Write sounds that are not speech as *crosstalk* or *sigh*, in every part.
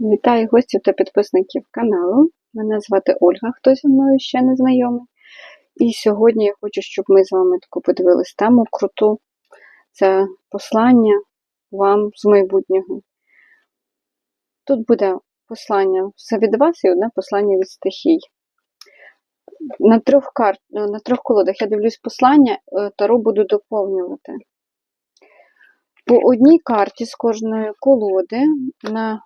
Вітаю гостів та підписників каналу. Мене звати Ольга, хто зі мною ще не знайомий. І сьогодні я хочу, щоб ми з вами таку подивились тему круту. Це послання вам з майбутнього. Тут буде послання все від вас і одне послання від стихій. На трьох карт, на трьох колодах я дивлюсь послання, е, таро буду доповнювати. По одній карті з кожної колоди на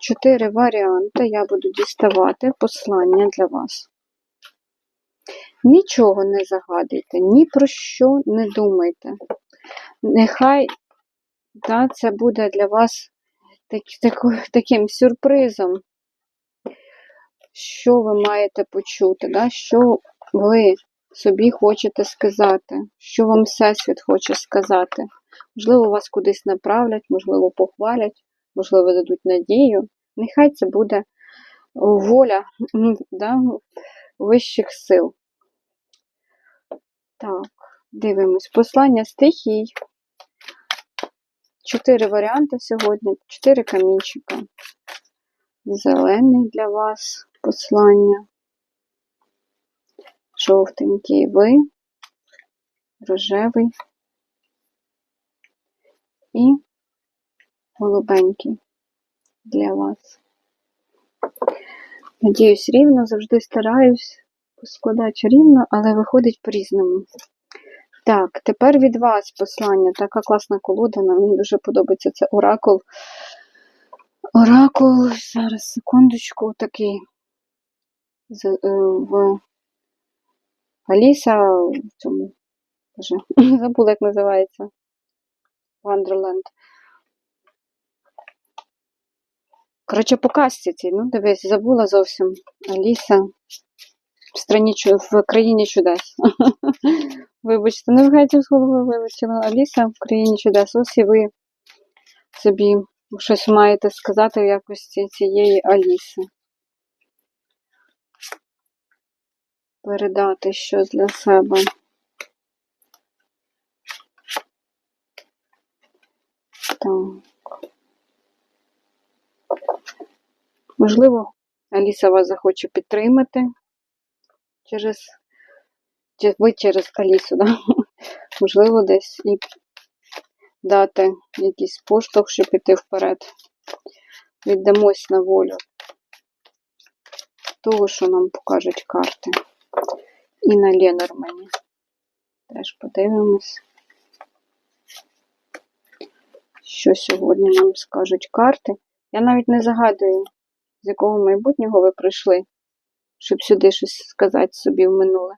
чотири варіанти я буду діставати послання для вас. Нічого не загадуйте, ні про що не думайте. Нехай та, це буде для вас так, так, таким сюрпризом, що ви маєте почути, да? що ви собі хочете сказати, що вам Всесвіт хоче сказати. Можливо, вас кудись направлять, можливо, похвалять, можливо, дадуть надію. Нехай це буде воля да, вищих сил. Так, дивимось. Послання стихій. Чотири варіанти сьогодні, чотири камінчика. Зелений для вас послання. Жовтенький ви, рожевий і голубенький для вас. Надіюсь, рівно, завжди стараюсь складати рівно, але виходить по-різному. Так, тепер від вас послання. Така класна колода, мені дуже подобається це оракул. Оракул, зараз, секундочку, такий е, в Аліса в цьому, *laughs* забула, як називається. Wonderland. Коротше, по казці цій, ну дивись, забула зовсім Аліса в страні в країні чудес. *laughs* Вибачте, не вгайте з голови вилетіла Аліса в країні чудес. Ось і ви собі щось маєте сказати в якості цієї Аліси. Передати щось для себе. Так. Можливо, Аліса вас захоче підтримати через ви через Алісу, да? *laughs* можливо, десь і дати якийсь поштовх, щоб піти вперед. Віддамось на волю того, що нам покажуть карти. І на Ленормані. Теж подивимось, що сьогодні нам скажуть карти. Я навіть не загадую, з якого майбутнього ви прийшли, щоб сюди щось сказати собі в минуле.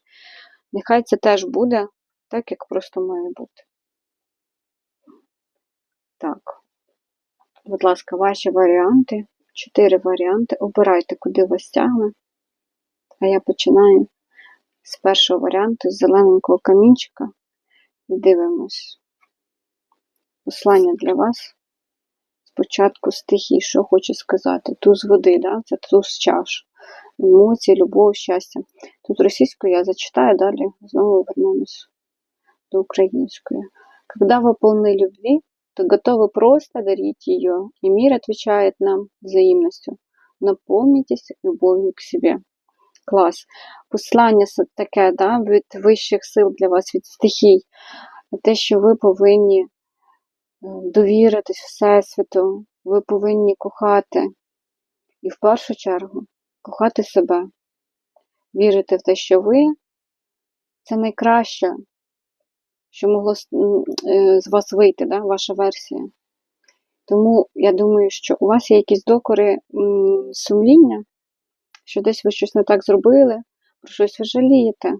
Нехай це теж буде так, як просто має бути. Так, будь ласка, ваші варіанти. Чотири варіанти. Обирайте, куди вас тягне. А я починаю з першого варіанту, з зелененького камінчика. І дивимось. Послання для вас. Спочатку стихій, що хочу сказати. Туз води, да? це туз чаш. Емоції, любов, щастя. Тут російською я зачитаю, далі знову вернемось до української. Когда вы полны любви, то готовы просто дарить ее, и мир отвечает нам взаимностью. Наповнитесь любов'ю к себе. Клас. Послання таке, да, від вищих сил для вас, від стихій. Те, що ви повинні довіритись Всесвіту, ви повинні кохати. І в першу чергу кохати себе, вірити в те, що ви це найкраще, що могло з вас вийти, да, ваша версія. Тому я думаю, що у вас є якісь докори сумління, що десь ви щось не так зробили, про щось ви жалієте.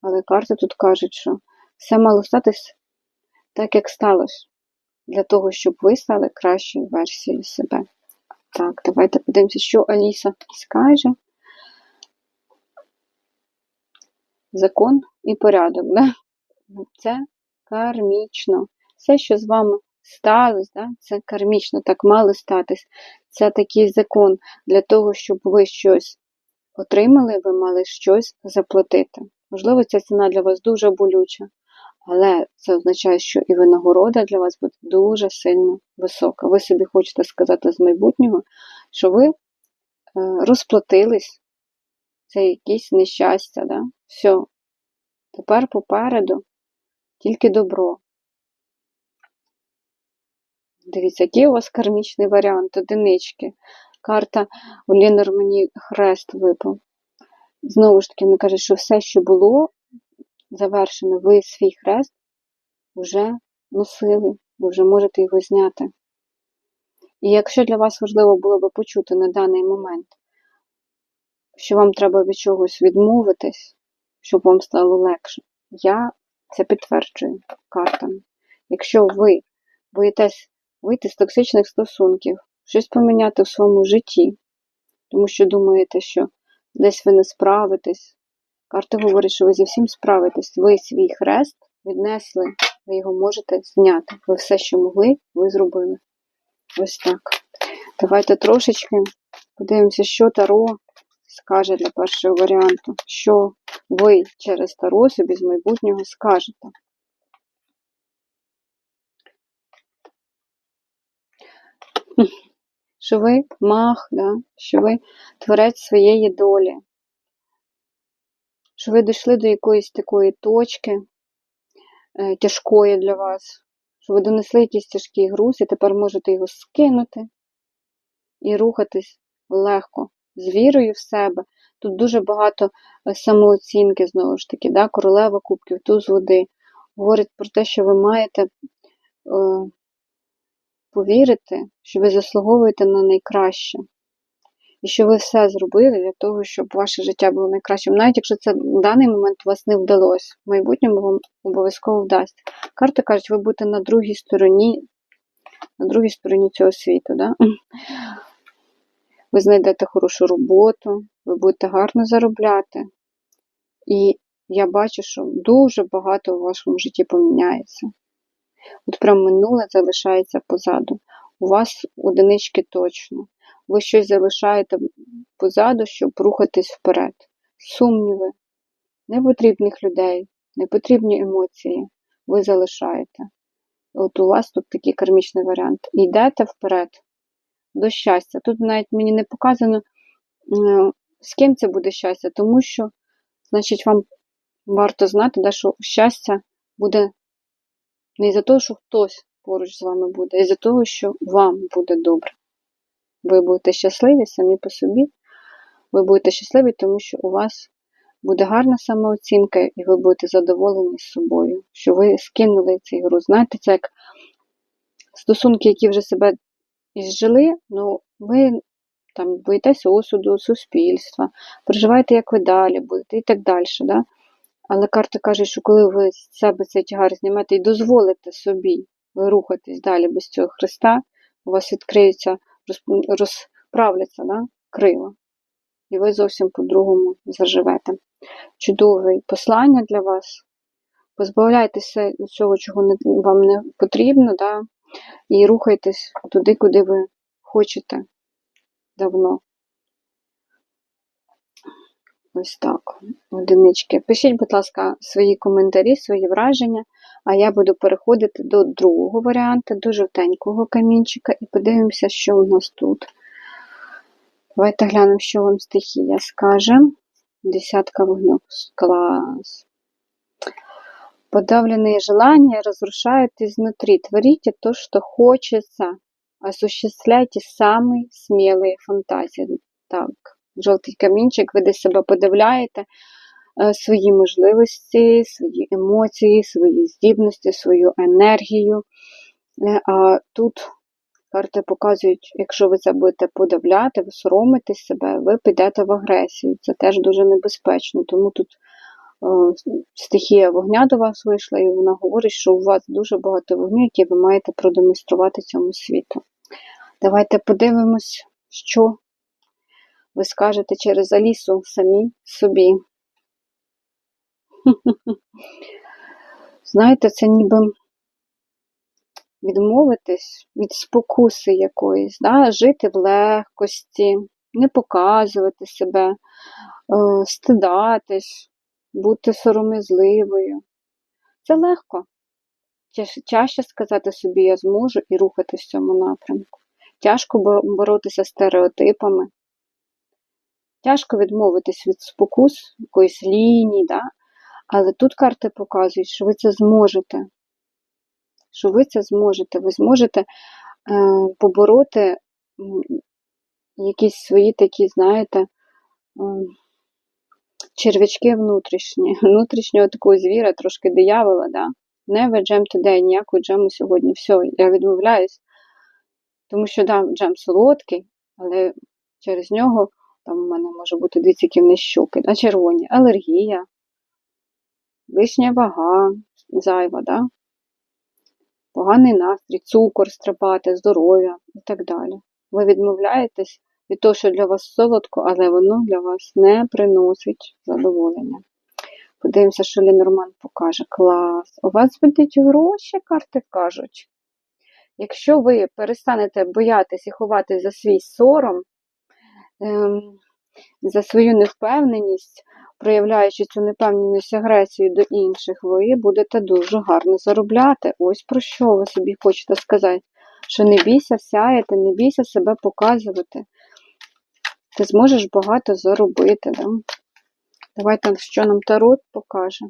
Але карти тут кажуть, що все мало статись так, як сталося, для того, щоб ви стали кращою версією себе. Так, давайте подивимося, що Аліса скаже. Закон і порядок. Да? Це кармічно. Все, що з вами сталося, да? це кармічно, так мало статись. Це такий закон для того, щоб ви щось отримали, ви мали щось заплатити. Можливо, ця ціна для вас дуже болюча, але це означає, що і винагорода для вас буде дуже сильно висока. Ви собі хочете сказати з майбутнього, що ви е, розплатились за якісь нещастя. Да? Все. Тепер попереду тільки добро. Дивіться, який у вас кармічний варіант, одинички. Карта у Лінор мені хрест випав. Знову ж таки, вона каже, що все, що було завершено, ви свій хрест вже носили, ви вже можете його зняти. І якщо для вас важливо було би почути на даний момент, що вам треба від чогось відмовитись, щоб вам стало легше, я це підтверджую картами. Якщо ви боїтесь вийти з токсичних стосунків, щось поміняти в своєму житті, тому що думаєте, що десь ви не справитесь. Карти говорять, що ви зі всім справитесь. Ви свій хрест віднесли, ви його можете зняти. Ви все, що могли, ви зробили. Ось так. Давайте трошечки подивимося, що Таро скаже для першого варіанту. Що ви через Таро собі з майбутнього скажете. Що ви мах, да? що ви творець своєї долі, що ви дійшли до якоїсь такої точки е, тяжкої для вас, що ви донесли якийсь тяжкий груз і тепер можете його скинути і рухатись легко, з вірою в себе. Тут дуже багато е, самооцінки, знову ж таки, да? королева кубків, туз води. Говорить про те, що ви маєте е, повірити, що ви заслуговуєте на найкраще. І що ви все зробили для того, щоб ваше життя було найкращим. Навіть якщо це в даний момент вас не вдалося, в майбутньому вам обов'язково вдасться. Карти кажуть, ви будете на другій стороні, на другій стороні цього світу. Да? Ви знайдете хорошу роботу, ви будете гарно заробляти. І я бачу, що дуже багато у вашому житті поміняється. От прям минуле залишається позаду. У вас одинички точно. Ви щось залишаєте позаду, щоб рухатись вперед. Сумніви, непотрібних людей, непотрібні емоції ви залишаєте. От у вас тут такий кармічний варіант. Йдете вперед до щастя. Тут навіть мені не показано, з ким це буде щастя, тому що, значить, вам варто знати, що щастя буде не із-за того, що хтось поруч з вами буде, а із-за того, що вам буде добре. Ви будете щасливі самі по собі. Ви будете щасливі, тому що у вас буде гарна самооцінка, і ви будете задоволені з собою, що ви скинули цей груз. Знаєте, це як стосунки, які вже себе ізжили, ну ви там боїтеся осуду, суспільства, переживаєте, як ви далі будете і так далі. Да? Але карта каже, що коли ви з себе цей тягар знімете і дозволите собі рухатись далі без цього Христа, у вас відкриються, розправляться да, крила. І ви зовсім по-другому заживете. Чудове послання для вас. Позбавляйтеся цього, чого не, вам не потрібно, да, і рухайтесь туди, куди ви хочете давно. Ось так, одинички. Пишіть, будь ласка, свої коментарі, свої враження, а я буду переходити до другого варіанту, до жовтенького камінчика, і подивимося, що у нас тут. Давайте глянемо, що вам стихія скаже. Десятка вогню. Клас. Подавленные желания разрушают изнутри. Творите то, что хочется. Осуществляйте самые смелые фантазії. Так жовтий камінчик, ви десь себе подивляєте, е, свої можливості, свої емоції, свої здібності, свою енергію. Е, а тут карти показують, якщо ви це будете подавляти, ви соромитесь себе, ви підете в агресію. Це теж дуже небезпечно. Тому тут е, стихія вогня до вас вийшла, і вона говорить, що у вас дуже багато вогню, які ви маєте продемонструвати цьому світу. Давайте подивимось, що ви скажете через Алісу самі собі. *laughs* Знаєте, це ніби відмовитись від спокуси якоїсь, да? жити в легкості, не показувати себе, е, стидатись, бути сором'язливою. Це легко. Чаще сказати собі, я зможу і рухатись в цьому напрямку. тяжко боротися з стереотипами, тяжко відмовитись від спокус якоїсь лінії, да? Але тут карти показують, що ви це зможете. Що ви це зможете, ви зможете е, побороти якісь свої такі, знаєте, м, черв'ячки внутрішні, *laughs* внутрішнього такого звіра, трошки диявола, да? Never jam today, ніякого джему сьогодні. Все, я відмовляюсь. Тому що, да, джем солодкий, але через нього там у мене може бути дві ціківні щоки, да, червоні, алергія, лишня вага, зайва, да? поганий настрій, цукор стрибати, здоров'я і так далі. Ви відмовляєтесь від того, що для вас солодко, але воно для вас не приносить задоволення. Подивимося, що Лінорман покаже. Клас. У вас будуть гроші, карти кажуть. Якщо ви перестанете боятись і ховатись за свій сором, ем, за свою невпевненість, проявляючи цю непевненість агресію до інших, ви будете дуже гарно заробляти. Ось про що ви собі хочете сказати. Що не бійся сяяти, не бійся себе показувати. Ти зможеш багато заробити. Да? Давайте, що нам Тарот покаже.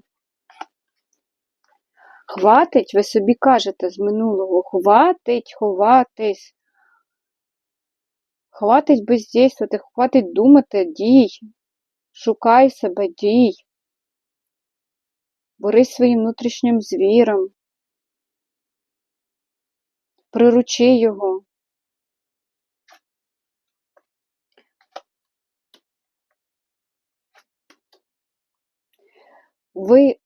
Хватить, ви собі кажете з минулого. Хватить, ховатись. Хватить бездействувати, хватить думати, дій. Шукай себе, дій. Борись своїм внутрішнім звіром. Приручи його. Ви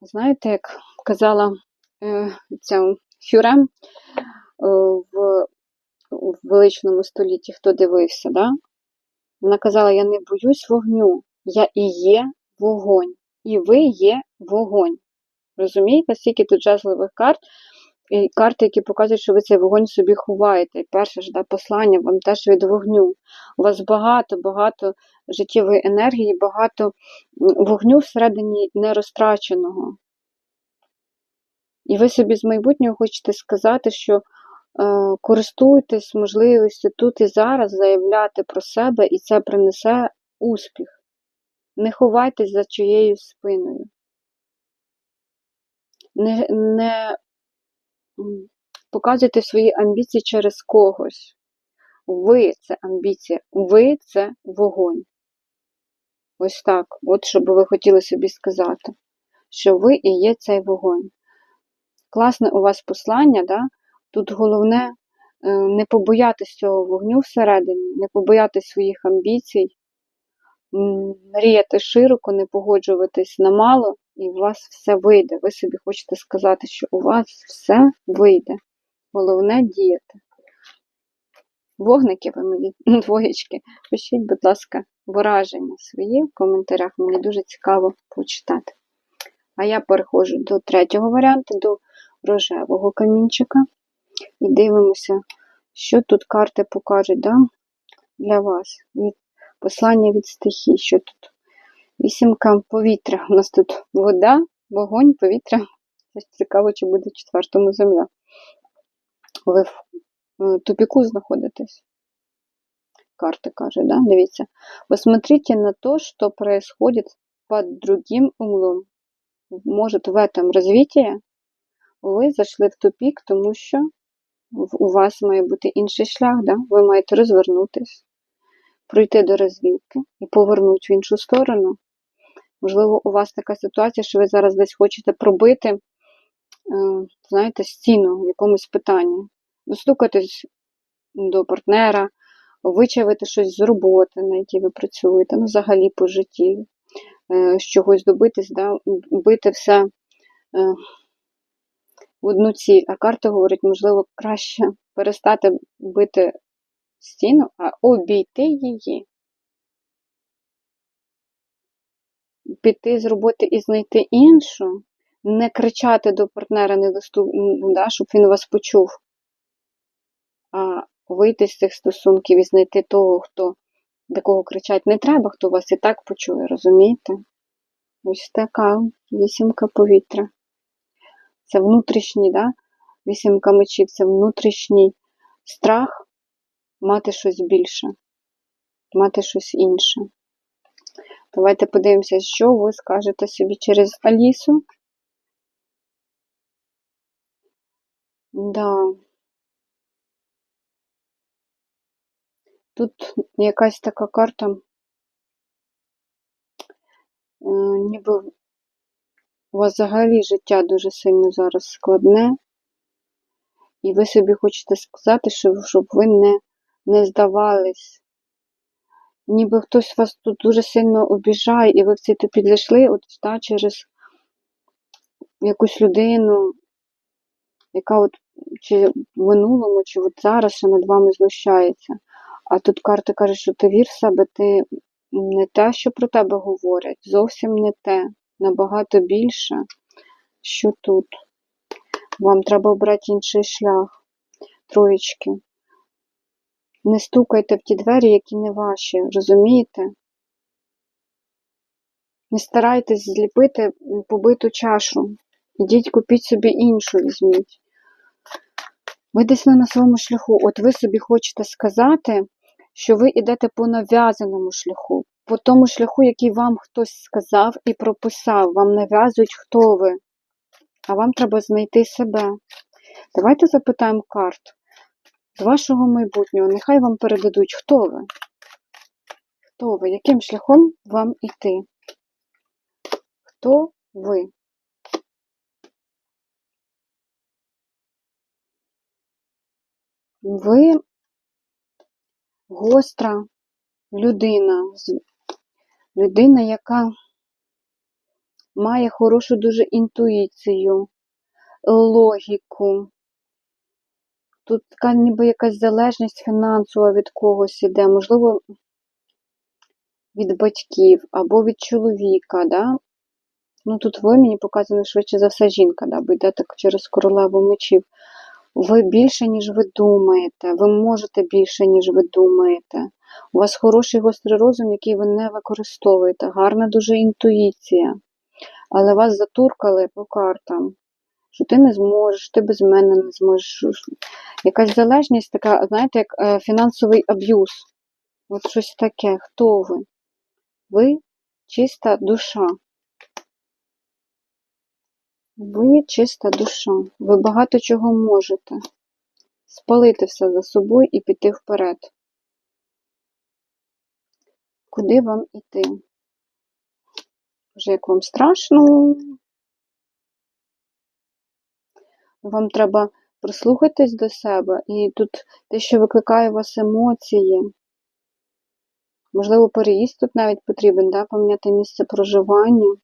знаєте, як казала е, ця Хюрем е, в, в величному столітті, хто дивився, да? вона казала: Я не боюсь вогню, я і є вогонь, і ви є вогонь. Розумієте, скільки тут жезлових карт, і карти, які показують, що ви цей вогонь собі ховаєте. І перше ж да, послання вам теж від вогню. У вас багато-багато життєвої енергії, багато вогню всередині нерозтраченого. І ви собі з майбутнього хочете сказати, що е, користуйтесь можливістю тут і зараз заявляти про себе, і це принесе успіх. Не ховайтесь за чиєю спиною. Не, не показуйте свої амбіції через когось. Ви це амбіція, ви це вогонь. Ось так, от що би ви хотіли собі сказати, що ви і є цей вогонь. Класне у вас послання, да? тут головне е, не побоятись цього вогню всередині, не побоятись своїх амбіцій, мріяти широко, не погоджуватись на мало, і у вас все вийде. Ви собі хочете сказати, що у вас все вийде. Головне діяти. Вогники ви мені, *laughs* двоєчки, пишіть, будь ласка, враження свої в коментарях. Мені дуже цікаво почитати. А я переходжу до третього варіанту, до рожевого камінчика. І дивимося, що тут карти покажуть да? для вас. Від, послання від стихій. Що тут? Вісімка повітря. У нас тут вода, вогонь, повітря. Це Цікаво, чи буде в четвертому земля. Ви в е, тупіку знаходитесь. Карта каже, да? Дивіться. Посмотрите на то, что происходит под другим углом. Может, в этом развитии ви зайшли в тупік, тому що у вас має бути інший шлях, да? ви маєте розвернутись, пройти до розвілки і повернути в іншу сторону. Можливо, у вас така ситуація, що ви зараз десь хочете пробити, е, знаєте, стіну в якомусь питанні, достукатись до партнера, вичавити щось з роботи, на якій ви працюєте, ну, взагалі по житті, е, з чогось добитись, да? бити все. е, в одну ціль, а карта говорить, можливо, краще перестати бити стіну, а обійти її. Піти з роботи і знайти іншу, не кричати до партнера, недоступ... м, да, щоб він вас почув, а вийти з цих стосунків і знайти того, хто до кого кричать не треба, хто вас і так почує, розумієте? Ось така вісімка повітря. Це внутрішній, да? вісімка мечів, це внутрішній страх мати щось більше, мати щось інше. Давайте подивимося, що ви скажете собі через Алісу. Да. Тут якась така карта, е, ніби у вас взагалі життя дуже сильно зараз складне, і ви собі хочете сказати, щоб, щоб ви не, не здавались. Ніби хтось вас тут дуже сильно обіжає, і ви в цей тупік зайшли от, та, через якусь людину, яка от чи в минулому, чи от зараз ще над вами знущається. А тут карта каже, що ти вір в себе, ти не те, що про тебе говорять, зовсім не те, набагато більше, що тут. Вам треба обрати інший шлях, троєчки. Не стукайте в ті двері, які не ваші, розумієте? Не старайтесь зліпити побиту чашу. Ідіть купіть собі іншу, візьміть. Ви десь не на своєму шляху. От ви собі хочете сказати, що ви йдете по нав'язаному шляху, по тому шляху, який вам хтось сказав і прописав. Вам нав'язують, хто ви. А вам треба знайти себе. Давайте запитаємо карт. З вашого майбутнього, нехай вам передадуть, хто ви? Хто ви? Яким шляхом вам іти? Хто ви? Ви гостра людина, людина, яка має хорошу дуже інтуїцію, логіку. Тут така ніби якась залежність фінансова від когось іде, можливо, від батьків або від чоловіка. Да? Ну, Тут ви мені показано швидше за все жінка, да? бо йде так через королеву мечів. Ви більше, ніж ви думаєте, ви можете більше, ніж ви думаєте. У вас хороший гострий розум, який ви не використовуєте, гарна дуже інтуїція. Але вас затуркали по картам, що ти не зможеш, ти без мене не зможеш. Якась залежність така, знаєте, як е, фінансовий аб'юз. От щось таке. Хто ви? Ви чиста душа. Ви чиста душа. Ви багато чого можете. Спалити все за собою і піти вперед. Куди вам іти? Вже як вам страшно? Вам треба прислухатись до себе, і тут те, що викликає у вас емоції. Можливо, переїзд тут навіть потрібен, да? поміняти місце проживання.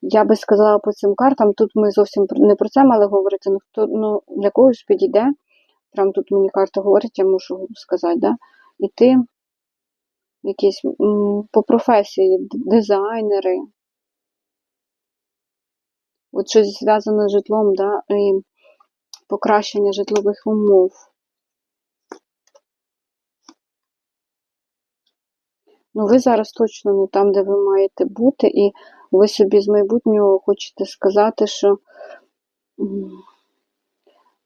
Я би сказала по цим картам, тут ми зовсім не про це мали говорити, ну хто ну, для когось підійде. Прям тут мені карта говорить, я можу сказати, да? іти якісь по професії, дизайнери. От щось зв'язане з житлом, да? і покращення житлових умов. Ну, ви зараз точно не там, де ви маєте бути, і ви собі з майбутнього хочете сказати, що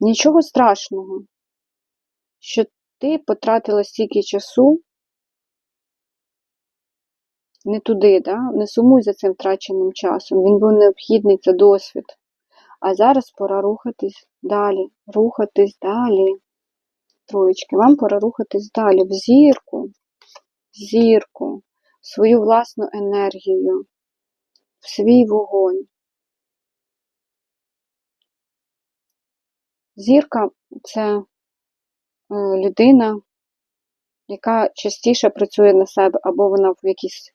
нічого страшного, що ти потратила стільки часу не туди, да? не сумуй за цим втраченим часом. Він був необхідний, це досвід. А зараз пора рухатись далі, рухатись далі. Троєчки, вам пора рухатись далі в зірку, в зірку, в свою власну енергію, в свій вогонь. Зірка це е, людина, яка частіше працює на себе, або вона в якійсь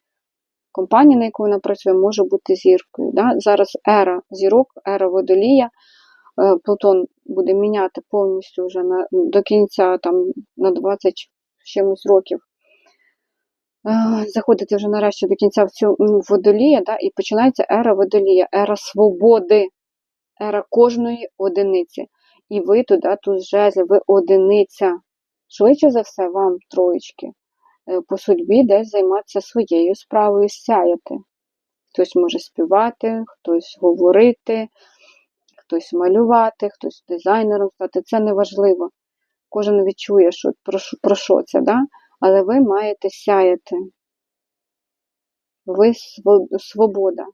компанії, на яку вона працює, може бути зіркою. Да? Зараз ера зірок, ера водолія. Е, Плутон буде міняти повністю вже на, до кінця там, на 20 чимось років. Е, заходити вже нарешті до кінця в цю водолія, да, і починається ера водолія, ера свободи, ера кожної одиниці. І ви туди, тут жезлі, ви одиниця. Швидше за все, вам троєчки. Е, по судьбі десь займатися своєю справою, сяяти. Хтось може співати, хтось говорити, хтось малювати, хтось дизайнером стати. Це не важливо. кожен відчує, що, про, про що це, да? але ви маєте сяяти. Ви свобода.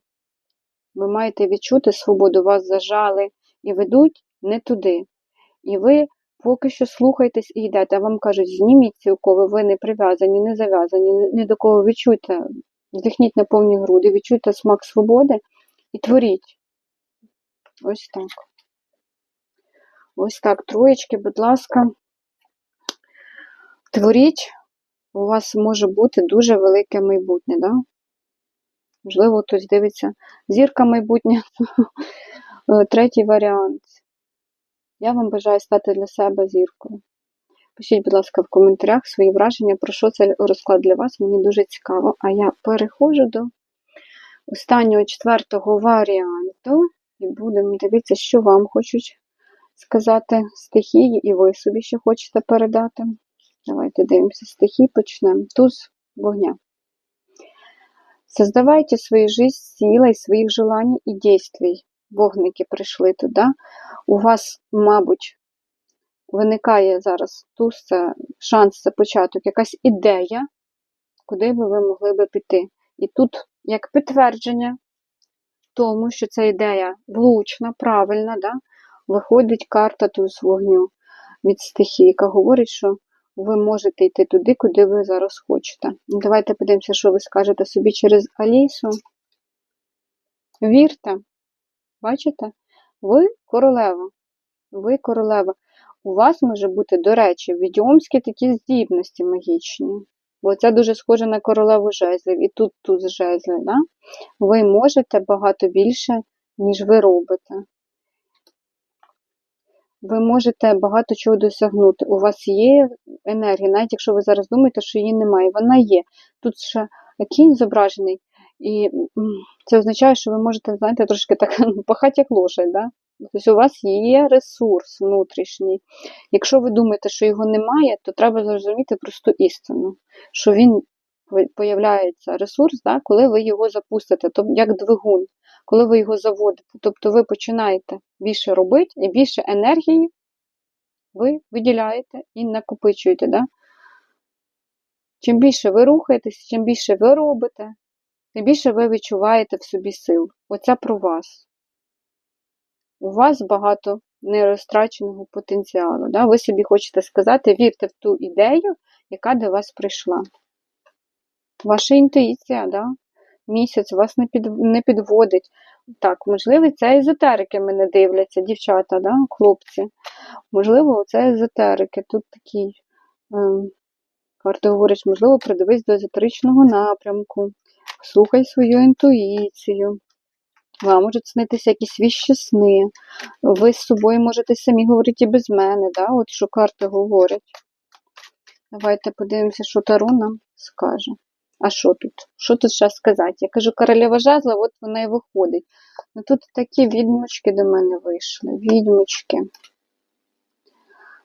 Ви маєте відчути свободу, вас зажали і ведуть не туди. І ви поки що слухаєтесь і йдете, а вам кажуть, зніміть ці окови, ви не прив'язані, не зав'язані, ні- ні до кого відчуйте, вдихніть на повні груди, відчуйте смак свободи і творіть. Ось так. Ось так, троєчки, будь ласка. Творіть, у вас може бути дуже велике майбутнє, да? Можливо, хтось дивиться зірка майбутнє. *laughs* Е, Третій варіант. Я вам бажаю стати для себе зіркою. Пишіть, будь ласка, в коментарях свої враження, про що це розклад для вас. Мені дуже цікаво. А я переходжу до останнього четвертого варіанту. І будемо дивитися, що вам хочуть сказати стихії, і ви собі ще хочете передати. Давайте дивимося стихії, почнемо. Туз вогня. Создавайте свою жизнь силой своих желаний и действий. Вогники прийшли туди. У вас, мабуть, виникає зараз туз, це шанс, це початок, якась ідея, куди би ви могли би піти. І тут, як підтвердження тому, що ця ідея влучна, правильна, да, виходить карта туз вогню від стихії, яка говорить, що ви можете йти туди, куди ви зараз хочете. Давайте подивимося, що ви скажете собі через Алісу. Вірте, бачите? Ви королева. Ви королева. У вас може бути, до речі, відьомські такі здібності магічні. Бо це дуже схоже на королеву жезлів. І тут тут жезли. Да? Ви можете багато більше, ніж ви робите. Ви можете багато чого досягнути. У вас є енергія, навіть якщо ви зараз думаєте, що її немає, вона є. Тут ще кінь зображений, і це означає, що ви можете, знаєте, трошки так *laughs* пахати як лошадь. Да? Тобто у вас є ресурс внутрішній. Якщо ви думаєте, що його немає, то треба зрозуміти просту істину, що він по- появляється ресурс, да, коли ви його запустите, тобто як двигун, коли ви його заводите. Тобто ви починаєте більше робити і більше енергії ви виділяєте і накопичуєте. Да? Чим більше ви рухаєтесь, чим більше ви робите, тим більше ви відчуваєте в собі сил. Оце про вас. У вас багато нерозтраченого потенціалу. Да? Ви собі хочете сказати, вірте в ту ідею, яка до вас прийшла. Ваша інтуїція, да? місяць вас не, під, не підводить. Так, можливо, це езотерики мене дивляться, дівчата, да? хлопці. Можливо, це езотерики. Тут такий ем, карти говорять, можливо, придивись до езотеричного напрямку, слухай свою інтуїцію. Вам можуть снитися якісь віщі сни. Ви з собою можете самі говорити і без мене, да? от що карти говорять. Давайте подивимося, що Таро нам скаже. А що тут? Що тут ще сказати? Я кажу, королева жезла, от вона і виходить. Ну тут такі відьмочки до мене вийшли. Відьмочки.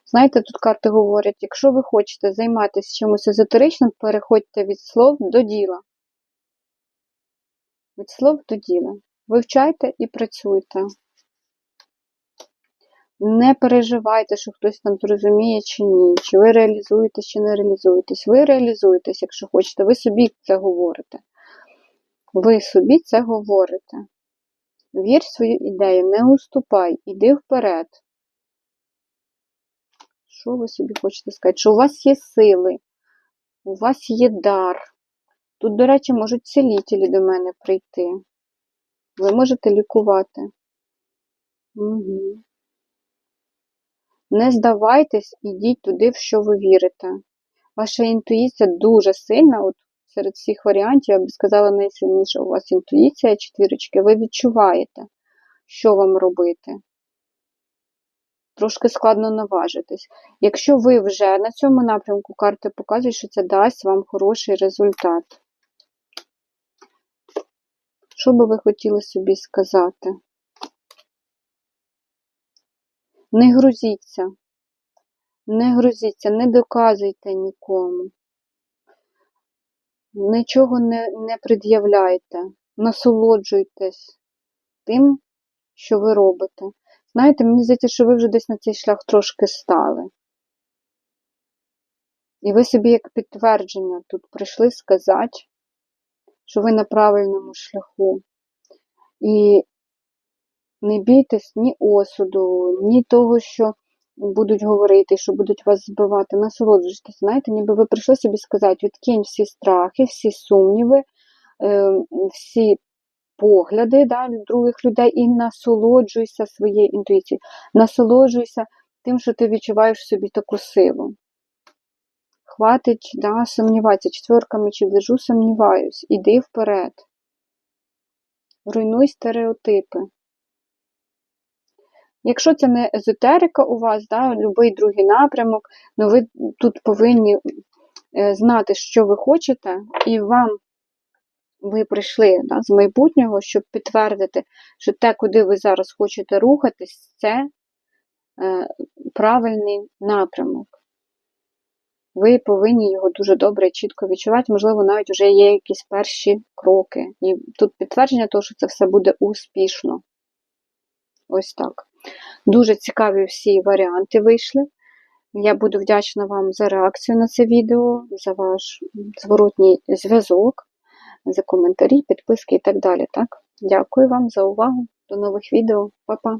Знаєте, тут карти говорять, якщо ви хочете займатися чимось езотеричним, переходьте від слов до діла. Від слов до діла. Вивчайте і працюйте. Не переживайте, що хтось там зрозуміє чи ні, чи ви реалізуєтесь, чи не реалізуєтесь. Ви реалізуєтесь, якщо хочете, ви собі це говорите. Ви собі це говорите. Вір свою ідею, не уступай, іди вперед. Що ви собі хочете сказати? Що у вас є сили, у вас є дар. Тут, до речі, можуть цілітелі до мене прийти. Ви можете лікувати. Угу. Не здавайтесь, ідіть туди, в що ви вірите. Ваша інтуїція дуже сильна. От серед всіх варіантів, я б сказала, найсильніша у вас інтуїція, четвірочки, ви відчуваєте, що вам робити. Трошки складно наважитись. Якщо ви вже на цьому напрямку карти показують, що це дасть вам хороший результат. Що би ви хотіли собі сказати? Не грузіться. Не грузіться, не доказуйте нікому. Нічого не, не пред'являйте. Насолоджуйтесь тим, що ви робите. Знаєте, мені здається, що ви вже десь на цей шлях трошки стали. І ви собі як підтвердження тут прийшли сказати, що ви на правильному шляху. І не бійтесь ні осуду, ні того, що будуть говорити, що будуть вас збивати. Насолоджуйтесь, знаєте, ніби ви прийшли собі сказати, відкинь всі страхи, всі сумніви, е, всі погляди да, других людей і насолоджуйся своєю інтуїцією. Насолоджуйся тим, що ти відчуваєш в собі таку силу. Хватить да, сумніватися. Четверка мечів лежу, сумніваюсь. Іди вперед. Руйнуй стереотипи. Якщо це не езотерика у вас, да, будь-який другий напрямок, ну ви тут повинні е, знати, що ви хочете, і вам ви прийшли да, з майбутнього, щоб підтвердити, що те, куди ви зараз хочете рухатись, це е, правильний напрямок. Ви повинні його дуже добре і чітко відчувати, можливо, навіть вже є якісь перші кроки. І тут підтвердження того, що це все буде успішно. Ось так. Дуже цікаві всі варіанти вийшли. Я буду вдячна вам за реакцію на це відео, за ваш зворотній зв'язок, за коментарі, підписки і так далі. Так? Дякую вам за увагу. До нових відео. Па-па!